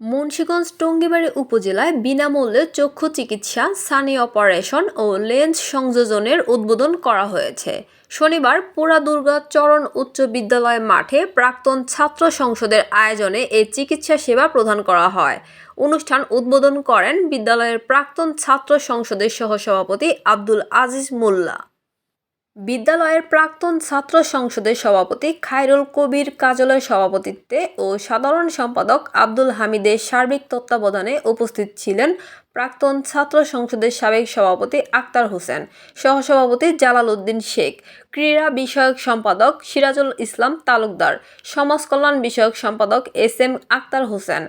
মুন্সিগঞ্জ টঙ্গিবাড়ি উপজেলায় বিনামূল্যে চক্ষু চিকিৎসা, সানি অপারেশন ও লেন্স সংযোজনের উদ্বোধন করা হয়েছে। শনিবার পুরাদুর্গা চরণ উচ্চ বিদ্যালয় মাঠে প্রাক্তন ছাত্র সংসদের আয়োজনে এই চিকিৎসা সেবা প্রদান করা হয়। অনুষ্ঠান উদ্বোধন করেন বিদ্যালয়ের প্রাক্তন ছাত্র সংসদের সহসভাপতি আব্দুল আজিজ মোল্লা। বিদ্যালয়ের প্রাক্তন ছাত্র সংসদের সভাপতি খায়রুল কবির কাজলের সভাপতিত্বে ও সাধারণ সম্পাদক আব্দুল হামিদের সার্বিক তত্ত্বাবধানে উপস্থিত ছিলেন প্রাক্তন ছাত্র সংসদের সাবেক সভাপতি আক্তার হোসেন, সহসভাপতি জালাল উদ্দিন শেখ, ক্রীড়া বিষয়ক সম্পাদক সিরাজুল ইসলাম তালুকদার, সমাজ কল্যাণ বিষয়ক সম্পাদক এস এম আক্তার হোসেন,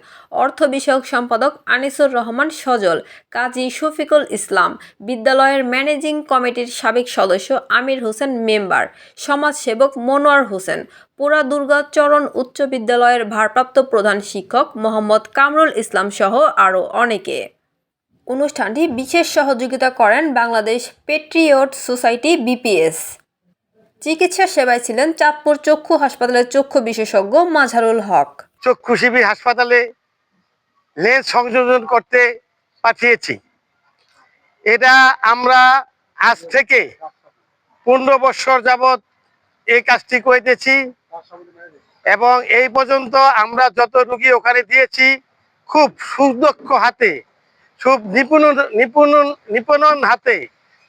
অর্থ বিষয়ক সম্পাদক আনিসুর রহমান সজল, কাজী শফিকুল ইসলাম, বিদ্যালয়ের ম্যানেজিং কমিটির সাবেক সদস্য আমির হোসেন মেম্বার, সমাজসেবক মনোয়ার হোসেন পুরা দুর্গা চরণ উচ্চ বিদ্যালয়ের ভারপ্রাপ্ত প্রধান শিক্ষক মোহাম্মদ কামরুল ইসলাম সহ আরও অনেকে। অনুষ্ঠানটি বিশেষ সহযোগিতা করেন বাংলাদেশ পেট্রিয়ট সোসাইটি বিপিএস। চিকিৎসা সেবায় ছিলেন চাঁদপুর চক্ষু হাসপাতালের চক্ষু বিশেষজ্ঞ মাঝারুল হক। চক্ষু শিবির হাসপাতালে লেন্স সংযোজন করতে পাঠিয়েছি। এটা আমরা আজ থেকে পনেরো বৎসর যাবৎ এই কাজটি করিতেছি এবং এই পর্যন্ত আমরা যত রুগী ওখানে দিয়েছি, খুব সুদক্ষ হাতে খুব নিপুণ নিপুণ নিপুণন হাতে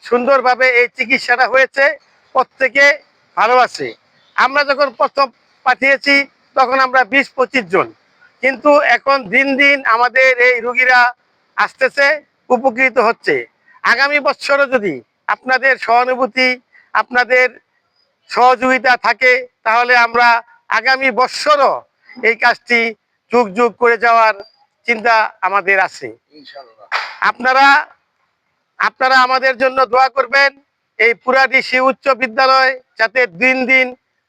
সুন্দরভাবে এই চিকিৎসাটা হয়েছে, প্রত্যেকে ভালো আছে আমরা যখন প্রথম পাঠিয়েছি, তখন আমরা বিশ, পঁচিশ জন। কিন্তু এখন দিন দিন আমাদের এই রুগীরা আসতেছে, উপকৃত হচ্ছে। আগামী বছরও যদি আপনাদের সহানুভূতি, আপনাদের সহযোগিতা থাকে, তাহলে আমরা আগামী বছরও এই কাজটি যুগ যুগ করে যাওয়ার চিন্তা আমাদের আছে। আপনারা আপনারা আমাদের জন্য দোয়া করবেন এই পুরাদিশি উচ্চ বিদ্যালয় যাতে দিন দিন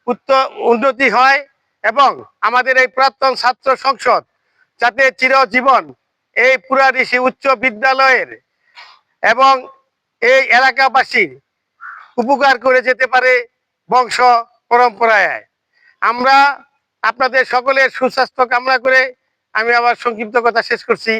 উত্তর উন্নতি হয় এবং আমাদের এই প্রাক্তন ছাত্র সংসদ যাতে চিরজীবন এই পুরাদিশি উচ্চ বিদ্যালয়ের এবং এই এলাকাবাসীর উপকার করে যেতে পারে বংশ পরম্পরায়। আমরা আপনাদের সকলের সুস্বাস্থ্য কামনা করে আমি আবার সংক্ষিপ্ত কথা শেষ করছি।